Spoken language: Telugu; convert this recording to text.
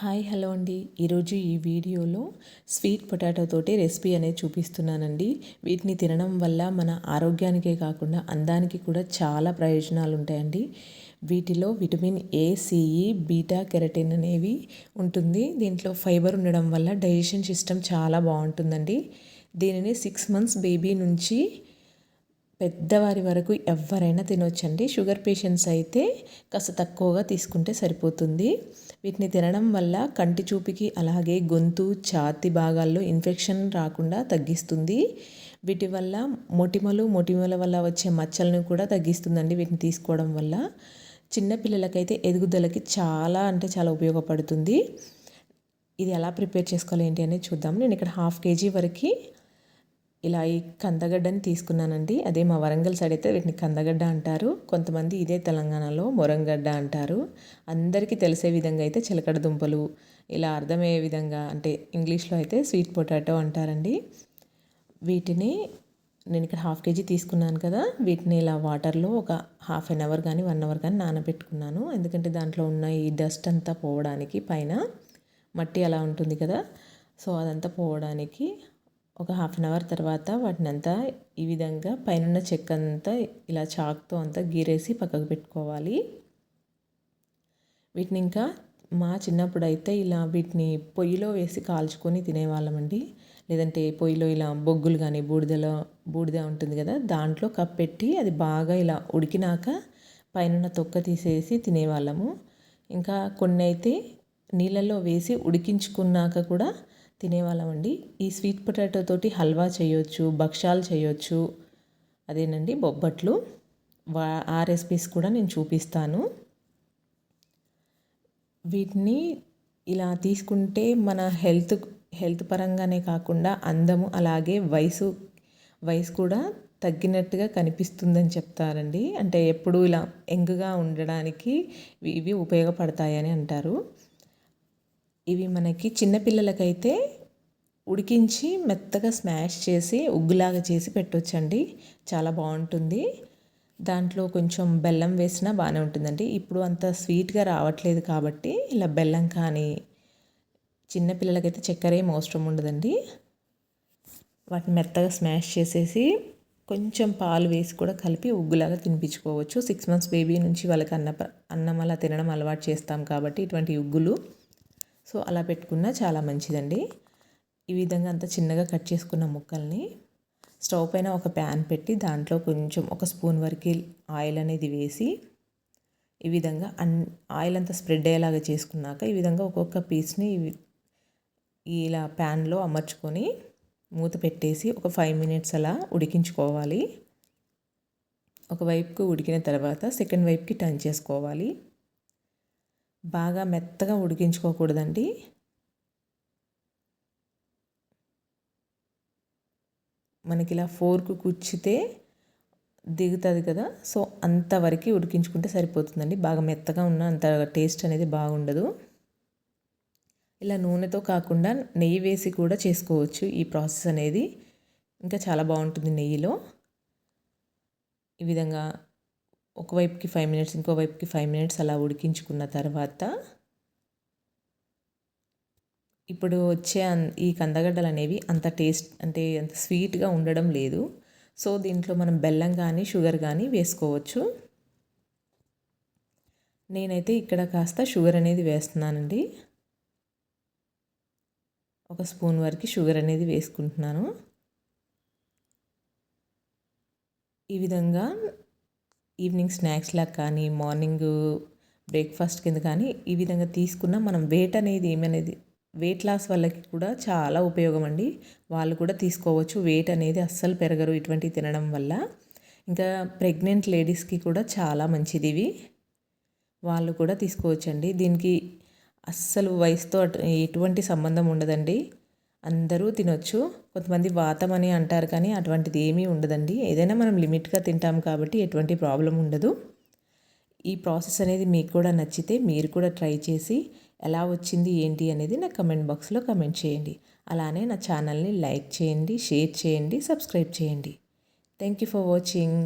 హాయ్ హలో అండి. ఈరోజు ఈ వీడియోలో స్వీట్ పొటాటో తోటి రెసిపీ అనేది చూపిస్తున్నానండి. వీటిని తినడం వల్ల మన ఆరోగ్యానికే కాకుండా అందానికి కూడా చాలా ప్రయోజనాలు ఉంటాయండి. వీటిలో vitamin A C E e, beta carotene అనేవి ఉంటుంది. దీంట్లో ఫైబర్ ఉండడం వల్ల డైజెషన్ సిస్టమ్ చాలా బాగుంటుందండి. దీనిని సిక్స్ మంత్స్ బేబీ నుంచి పెద్దవారి వరకు ఎవరైనా తినొచ్చండి. షుగర్ పేషెంట్స్ అయితే కాస్త తక్కువగా తీసుకుంటే సరిపోతుంది. వీటిని తినడం వల్ల కంటి చూపుకి అలాగే గొంతు ఛాతి భాగాల్లో ఇన్ఫెక్షన్ రాకుండా తగ్గిస్తుంది. వీటి వల్ల మొటిమలు మొటిమల వల్ల వచ్చే మచ్చలను కూడా తగ్గిస్తుందండి వీటిని తీసుకోవడం వల్ల. చిన్నపిల్లలకైతే ఎదుగుదలకి చాలా అంటే చాలా ఉపయోగపడుతుంది. ఇది ఎలా ప్రిపేర్ చేసుకోవాలి ఏంటి అనేది చూద్దాం. నేను ఇక్కడ హాఫ్ కేజీ వరకు ఇలా ఈ కందగడ్డని తీసుకున్నానండి. అదే మా వరంగల్ సైడ్ అయితే వీటిని కందగడ్డ అంటారు. కొంతమంది ఇదే తెలంగాణలో మొరంగడ్డ అంటారు. అందరికీ తెలిసే విధంగా అయితే చిలకడ దుంపలు ఇలా అర్థమయ్యే విధంగా అంటే ఇంగ్లీష్లో అయితే స్వీట్ పొటాటో అంటారండి. వీటిని నేను ఇక్కడ హాఫ్ కేజీ తీసుకున్నాను కదా. వీటిని ఇలా వాటర్లో ఒక హాఫ్ అన్ అవర్ కానీ వన్ అవర్ కానీ నానబెట్టుకున్నాను. ఎందుకంటే దాంట్లో ఉన్న ఈ డస్ట్ అంతా పోవడానికి పైన మట్టి అలా ఉంటుంది కదా. సో అదంతా పోవడానికి ఒక హాఫ్ అన్ అవర్ తర్వాత వాటిని అంతా ఈ విధంగా పైన చెక్క అంతా ఇలా చాక్తో అంతా గీరేసి పక్కకు పెట్టుకోవాలి. వీటిని ఇంకా మా చిన్నప్పుడు అయితే ఇలా వీటిని పొయ్యిలో వేసి కాల్చుకొని తినేవాళ్ళమండి. లేదంటే పొయ్యిలో ఇలా బొగ్గులు కానీ బూడిదలో బూడిద ఉంటుంది కదా దాంట్లో కప్పెట్టి అది బాగా ఇలా ఉడికినాక పైన తొక్క తీసేసి తినేవాళ్ళము. ఇంకా కొన్ని అయితే నీళ్ళల్లో వేసి ఉడికించుకున్నాక కూడా తినేవాళ్ళమండి. ఈ స్వీట్ పొటాటో తోటి హల్వా చేయొచ్చు భక్షాలు చేయొచ్చు. అదేనండి బొబ్బట్లు. వా ఆ రెసిపీస్ కూడా నేను చూపిస్తాను. వీటిని ఇలా తీసుకుంటే మన హెల్త్ హెల్త్ పరంగానే కాకుండా అందము అలాగే వయసు వయసు కూడా తగ్గినట్టుగా కనిపిస్తుందని చెప్తారండి. అంటే ఎప్పుడు ఇలా ఎంగుగా ఉండడానికి ఇవి ఉపయోగపడతాయని అంటారు. ఇవి మనకి చిన్నపిల్లలకైతే ఉడికించి మెత్తగా స్మాష్ చేసి ఉగ్గులాగా చేసి పెట్టొచ్చండి. చాలా బాగుంటుంది. దాంట్లో కొంచెం బెల్లం వేసినా బాగానే ఉంటుందండి. ఇప్పుడు అంత స్వీట్గా రావట్లేదు కాబట్టి ఇలా బెల్లం కానీ చిన్నపిల్లలకైతే చక్కెర ఏం అవసరం ఉండదండి. వాటిని మెత్తగా స్మాష్ చేసేసి కొంచెం పాలు వేసి కూడా కలిపి ఉగ్గులాగా తినిపించుకోవచ్చు. సిక్స్ మంత్స్ బేబీ నుంచి వాళ్ళకి అన్న అన్నం అలా తినడం అలవాటు చేస్తాం కాబట్టి ఇటువంటి ఉగ్గులు సో అలా పెట్టుకున్నా చాలా మంచిదండి. ఈ విధంగా అంత చిన్నగా కట్ చేసుకున్న ముక్కల్ని స్టవ్ పైన ఒక ప్యాన్ పెట్టి దాంట్లో కొంచెం ఒక స్పూన్ వరకు ఆయిల్ అనేది వేసి ఈ విధంగా అన్ ఆయిల్ అంతా స్ప్రెడ్ అయ్యేలాగా చేసుకున్నాక ఈ విధంగా ఒక్కొక్క పీస్ని ఇలా ప్యాన్లో అమర్చుకొని మూత పెట్టేసి ఒక ఫైవ్ మినిట్స్ అలా ఉడికించుకోవాలి. ఒకవైపుకు ఉడికిన తర్వాత సెకండ్ వైపుకి టర్న్ చేసుకోవాలి. బాగా మెత్తగా ఉడికించుకోకూడదండి. మనకి ఇలా ఫోర్కు కుచ్చితే దిగుతుంది కదా సో అంతవరకు ఉడికించుకుంటే సరిపోతుందండి. బాగా మెత్తగా ఉన్న అంత టేస్ట్ అనేది బాగుండదు. ఇలా నూనెతో కాకుండా నెయ్యి వేసి కూడా చేసుకోవచ్చు ఈ ప్రాసెస్ అనేది. ఇంకా చాలా బాగుంటుంది నెయ్యిలో. ఈ విధంగా ఒకవైపుకి ఫైవ్ మినిట్స్ ఇంకో వైపుకి ఫైవ్ మినిట్స్ అలా ఉడికించుకున్న తర్వాత ఇప్పుడు వచ్చే ఈ కందగడ్డలు అనేవి అంత టేస్ట్ అంటే అంత స్వీట్గా ఉండడం లేదు. సో దీంట్లో మనం బెల్లం కానీ షుగర్ కానీ వేసుకోవచ్చు. నేనైతే ఇక్కడ కాస్త షుగర్ అనేది వేస్తున్నానండి. ఒక స్పూన్ వరకు షుగర్ అనేది వేసుకుంటున్నాను. ఈ విధంగా ఈవినింగ్ స్నాక్స్లా కానీ మార్నింగ్ బ్రేక్ఫాస్ట్ కింద కానీ ఈ విధంగా తీసుకున్న మనం వెయిట్ అనేది ఏమనేది వెయిట్ లాస్ వాళ్ళకి కూడా చాలా ఉపయోగం అండి. వాళ్ళు కూడా తీసుకోవచ్చు. వెయిట్ అనేది అస్సలు పెరగరు ఇటువంటి తినడం వల్ల. ఇంకా ప్రెగ్నెంట్ లేడీస్కి కూడా చాలా మంచిది ఇవి. వాళ్ళు కూడా తీసుకోవచ్చండి. దీనికి అస్సలు వయసుతో ఎటువంటి సంబంధం ఉండదండి. అందరూ తినొచ్చు. కొంతమంది వాతం అని అంటారు కానీ అటువంటిది ఏమీ ఉండదండి. ఏదైనా మనం లిమిట్గా తింటాం కాబట్టి ఎటువంటి ప్రాబ్లం ఉండదు. ఈ ప్రాసెస్ అనేది మీకు కూడా నచ్చితే మీరు కూడా ట్రై చేసి ఎలా వచ్చింది ఏంటి అనేది నా కమెంట్ బాక్స్లో కమెంట్ చేయండి. అలానే నా ఛానల్ని లైక్ చేయండి షేర్ చేయండి సబ్స్క్రైబ్ చేయండి. Thank you for watching.